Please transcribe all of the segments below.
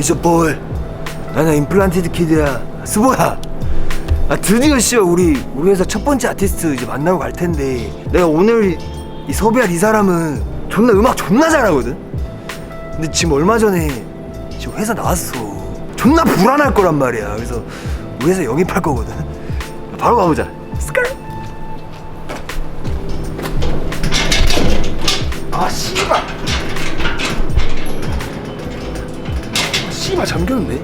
이제 볼 나는 임플란티드 키드야. 스보야. 아 드디어 씨발 우리 우리 회사 첫 번째 아티스트 이제 만나러 갈 텐데 내가 오늘 이 섭외할 이 사람은 존나 음악 존나 잘하거든? 근데 지금 얼마 전에 지금 회사 나왔어. 존나 불안할 거란 말이야. 그래서 우리 회사 영입할 거거든. 바로 가보자. 스컬 아 씨발 씨발 잠겼네.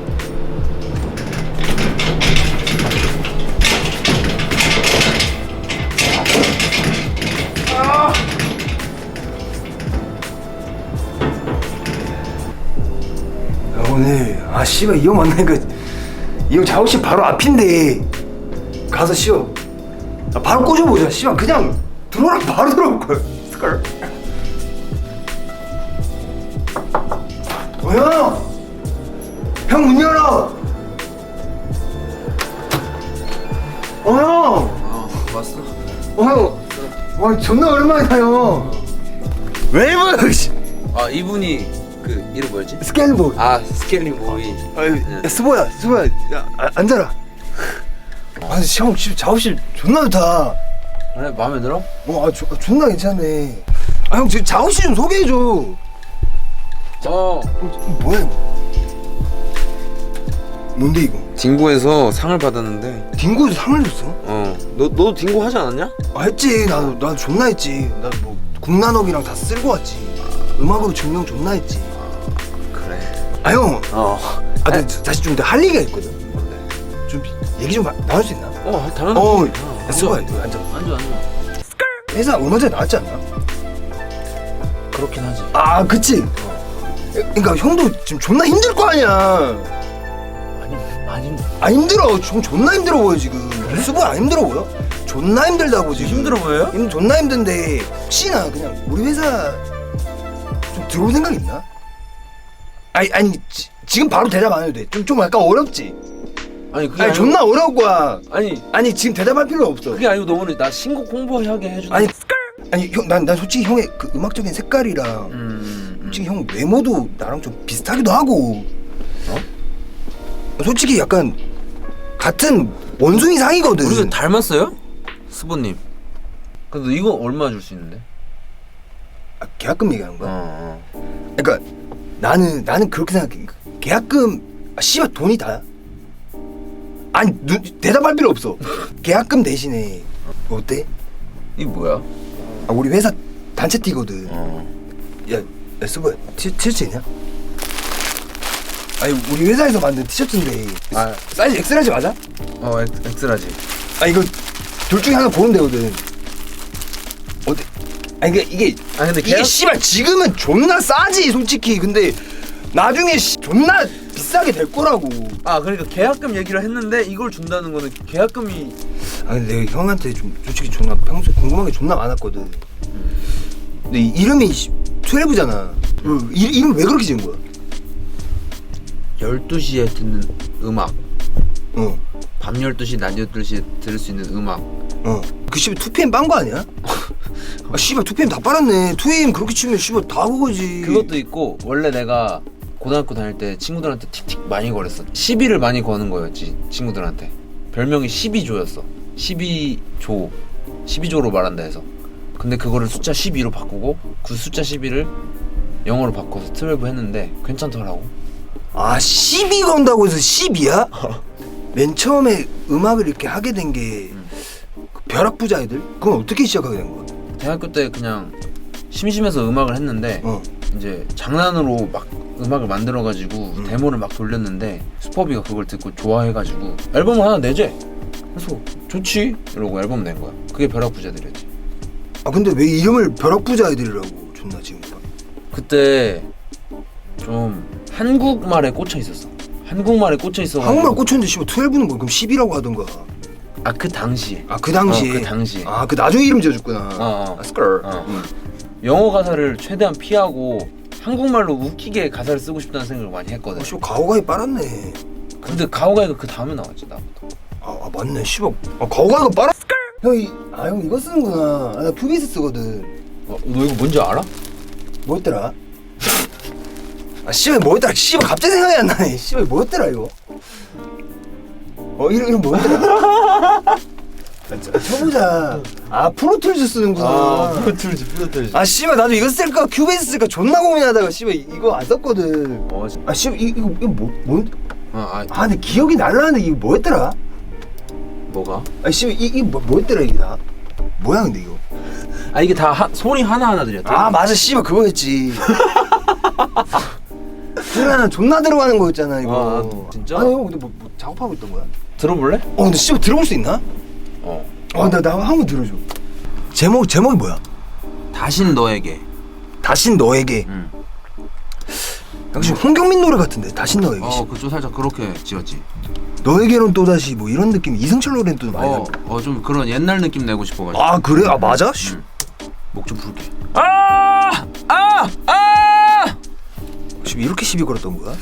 야, 오늘 아 씨발 이 형 만나니까 이 형 작업실 바로 앞인데. 가서 쉬어 아, 바로 꽂아보자. 씨발 그냥 들어오라 바로 들어올 거야. 뭐야 형 문 열어 어 형 어 왔어? 어 형 와 존나 오랜만이다 웨이브 씨, 아 이분이 그 이름 뭐였지? 스캔보 아 스케일링 보이 아유, 네. 야, 스보야, 스보야, 야, 아, 앉아라. 아, 근데 형, 집 작업실 존나 좋다. 그래 마음에 들어? 어, 아, 조, 아, 존나 괜찮네. 아, 형, 지금 작업실 좀 소개해줘. 어 어, 뭐야, 이거? 뭔데, 이거? 딩고에서 상을 받았는데 딩고에서 상을 줬어? 어 너 너도 딩고 하지 않았냐? 아, 했지. 나도, 나도 존나 했지. 나도 뭐, 국난업이랑 다 쓸고 왔지. 음악으로 증명 존나 했지. 그래 아, 형. 어 아, 근데 다시 좀할 얘기가 있거든. 뭔데? 좀 얘기 좀 나- 나눌 수 있나? 어 당연하지 어, 어, 너 앉아. 앉아 앉아 회사 얼마 전에 나왔지 않나? 그렇긴 하지 아 그치 그러니까 형도 지금 존나 힘들 거 아니야 아니 아니 아 힘들어 형 존나 힘들어 보여 지금 수고 안 힘들어 보여? 존나 힘들다고 지금 힘들어 보여요? 힘 존나 힘든데 혹시나 그냥 우리 회사 좀 들어올 생각 있나? 아니 아니 지, 지금 바로 대답 안 해도 돼좀 좀 약간 어렵지? 아니 그게 아니 아니고- 존나 어려울 거야 아니 아니 지금 대답할 필요 없어 그게 아니고 너무 나 신곡 홍보하게 해주는 아니 아니 형난 난 솔직히 형의 그 음악적인 색깔이랑 음, 음. 솔직히 형 외모도 나랑 좀 비슷하기도 하고 어? 솔직히 약간 같은 원숭이 상이거든 우리가 닮았어요? 스보님 근데 이거 얼마 줄 수 있는데? 아, 계약금 얘기하는 거야? 어, 어. 그러니까 나는 나는 그렇게 생각해 계약금 아 씨발 돈이 다야? 아니 누, 대답할 필요 없어 계약금 대신에 어때? 이게 뭐야? 아, 우리 회사 단체 티거든 어. 야, 야 스보야 티, 티셔츠 있냐? 아니 우리 회사에서 만든 티셔츠인데 아. 사이즈 엑스라지 맞아? 어 엑, 엑스라지 아 이거 둘 중에 하나 고르면 되거든. 어때? 아니 이게 이게 아 근데 이게 씨발 지금은 존나 싸지 솔직히 근데 나중에 씨, 존나 비싸게 될 거라고. 아 그러니까 계약금 얘기를 했는데 이걸 준다는 거는 계약금이 아 근데 내가 형한테 좀 솔직히 존나 평소에 궁금한 게 존나 많았거든. 근데 이 이름이 12잖아. 그 이, 이름 왜 그렇게 지은 거야? 12시에 듣는 음악. 어, 밤 12시 낮 12시에 들을 수 있는 음악. 어. 그 씨발 2PM 빤 거 아니야? 아 씨발 2PM 다 빨았네. 2AM 그렇게 치면 씨발 다 그거지. 그것도 있고 원래 내가 고등학교 다닐 때 친구들한테 틱틱 많이 걸었어. 시비를 많이 거는 거였지 친구들한테. 별명이 12조였어. 12조. 12조로 말한다 해서. 근데 그거를 숫자 12로 바꾸고 그 숫자 12를 영어로 바꿔서 12 했는데 괜찮더라고 아12 건다고 해서 10이야? 맨 처음에 음악을 이렇게 하게 된게그 벼락부자 애들? 그건 어떻게 시작하게 된 거야? 대학교 때 그냥 심심해서 음악을 했는데 어. 이제 장난으로 막 음악을 만들어가지고 음. 데모를 막 돌렸는데 스퍼비가 그걸 듣고 좋아해가지고 앨범을 하나 내재 그래서 좋지 이러고 앨범 낸 거야 그게 벼락부자들이었지 아 근데 왜 이름을 벼락부자 애들이라고 존나 지은 거야? 그때 좀 한국말에 꽂혀 있었어. 한국말에 꽂혀 있어 한국말 꽂혔는데 씨발 12는 뭐 그럼 10이라고 하던가. 아그 당시 에 아그 당시에 어, 그 당시에. 아그 나중에 이름 지어줬구나. 어, 어. 아 스컬. 어. 응. 영어 가사를 최대한 피하고 한국말로 웃기게 가사를 쓰고 싶다는 생각을 많이 했거든. 아 씨발 가오가이 빨았네. 근데 가오가이가 그 다음에 나왔지 나부터. 아, 아 맞네. 씨발. 아 가오가이가 빨았 형이 아형 이거 쓰는구나. 아, 나 푸비스 쓰거든. 어, 너 이거 뭔지 알아? 뭐였더라? 아 씨발 뭐였더라? 씨발 갑자기 생각이 안 나네. 씨발 뭐였더라 이거? 어 이름 이름 뭐였더라? 아, 저- 쳐보자 아 프로툴즈 쓰는구나. 프로툴즈 프로툴즈. 아 씨발 나도 이거 쓸까? 큐베이스 쓸까? 존나 고민하다가 씨발 이- 이거 안 썼거든. 어, 진- 아 씨발 이- 이거 이거 뭐, 뭐? 아, 아. 아 근데 기억이 날라는데 이거 뭐였더라? 뭐가? 아 씨발 이, 이게 뭐, 뭐였더라 이게 나 뭐야 근데 이거? 아 이게 다 하, 소리 하나하나 들렸대 아 맞아. 씨발 그거였지 하나 존나 들어가는 거였잖아 이거 아, 진짜? 아니 형 근데 뭐, 뭐 작업하고 있던 거야? 들어볼래? 어 근데 씨발 들어볼 수 있나? 어 어나 나 한번 들어줘 제목 제목이 뭐야? 다신 너에게 다신 너에게 응. 역시 홍경민 노래 같은데 다신 너에게 어 그쪽 살짝 그렇게 지었지 너에게는 또다시 뭐 이런 느낌 이승철 노래는 또 많이 어좀 그런 옛날 느낌 내고 싶어가지고 아 그래? 아 맞아? 씨. 응. 목좀 풀게 아! 아! 아! 씨, 이렇게 시비 걸었던 거야?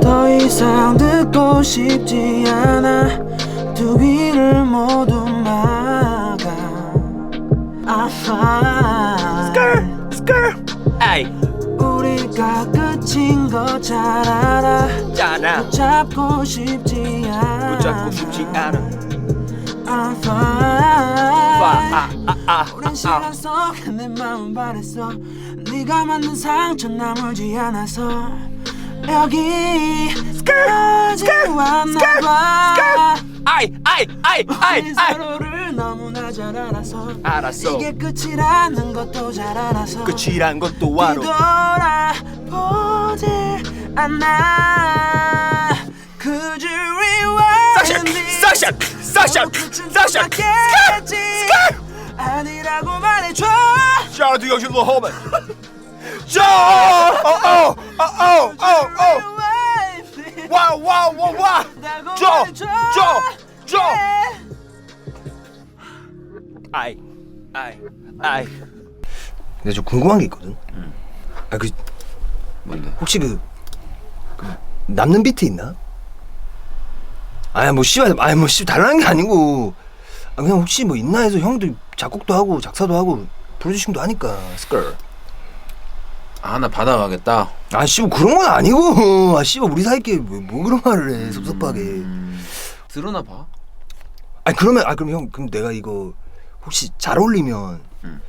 더 이상 듣고 싶지 않아. 두 귀를 모두 막아. I find 아이. 우리가 끝인 거 잘 알아. 짜나 붙잡고 싶지 않아. 붙잡고 싶지 않아 I find 아아아 오랜 시간 속에 내 마음 바랬어. 네가 만든 상처 나물지 않아서. 여기까지 왔나봐. 아이 아이 아이 아이 우리 서로를 너무나 잘 알아서. 알았어. 이게 끝이라는 것도 잘 알아서. 끝이란 것도 와로. 뒤돌아보지 않아 싹샷 싹샷 싹샷 겠지 아니라고 말해줘 Shout out to Young Little Holman. Joe! Oh, oh, oh, oh, oh, oh. Wow, wow, wow, wow. Joe, Joe, Joe. 아이, 아이, 아이. 근데 저 궁금한 게 있거든. 아, 그 뭔데? 혹시 그, 그 남는 비트 있나? 아야 뭐 씨발, 아야 뭐씨 달라는 게 아니고, 아 그냥 혹시 뭐 있나 해서 형도 작곡도 하고 작사도 하고 프로듀싱도 하니까 스컬. 아 하나 받아가겠다. 아 씨발 그런 건 아니고. 아 씨발 우리 사이끼리 뭐, 뭐 그런 말을 해 섭섭하게. 음, 들으나 봐. 아니 그러면 아 그럼 형 그럼 내가 이거 혹시 잘 어울리면 음.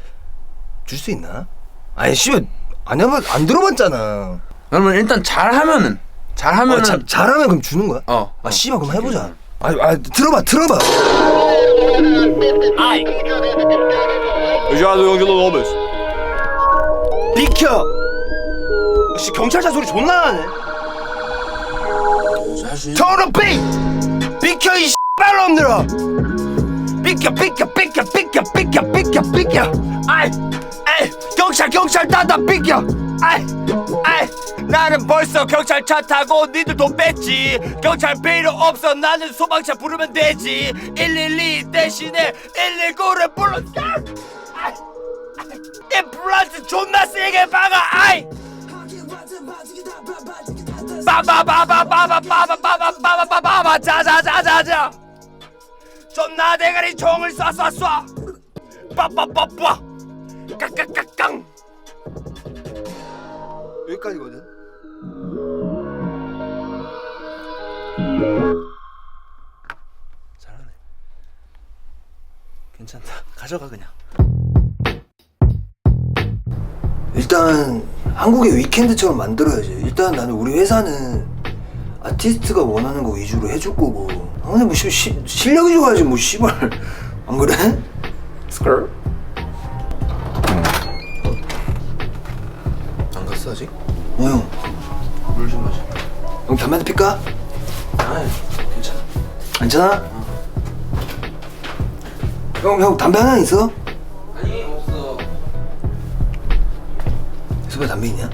줄 수 있나? 아니 씨발 안 해봤 안 들어봤잖아. 그러면 일단 잘하면은 잘하면은 어, 자, 잘하면 그럼 주는 거야? 어, 아 어. 씨발 그럼 해보자. 아, 아 들어봐 들어봐. 아이. 여자도 영질로 넣어보스 비켜. 씨 경찰차 소리 존나 나네. 사실 저런 삐! 비켜 이 씨발 놈들아. 비켜 비켜 비켜 비켜 비켜 비켜 비켜. 아이 아이 경찰 경찰 따다 비켜 아이 아이 나는 벌써 경찰차 타고 니들 돈 뺐지 경찰 필요 없어 나는 소방차 부르면 되지 112 대신에 119를 불러 아이 임플란트 존나 세게 박아 아이 빠바바바바바바바바바바바바바바 자자자자자 존나 대가리 총을 쏴쏴쏴 빠빠빠빠 깍깍깍깡. 여기까지거든. 잘하네. 괜찮다. 가져가 그냥. 일단 한국의 위켄드처럼 만들어야지. 일단 나는 우리 회사는 아티스트가 원하는 거 위주로 해줄 거고 아 근데 뭐 시, 시, 실력이 좋아야지 뭐 씨발. 안 그래? 스컬 안 갔어 아직? 어 형 물 좀 마셔 형 담배 한대 필까? 아 괜찮아 괜찮아? 형, 형 담배 하나 있어? 아니 없어 수배 담배 있냐?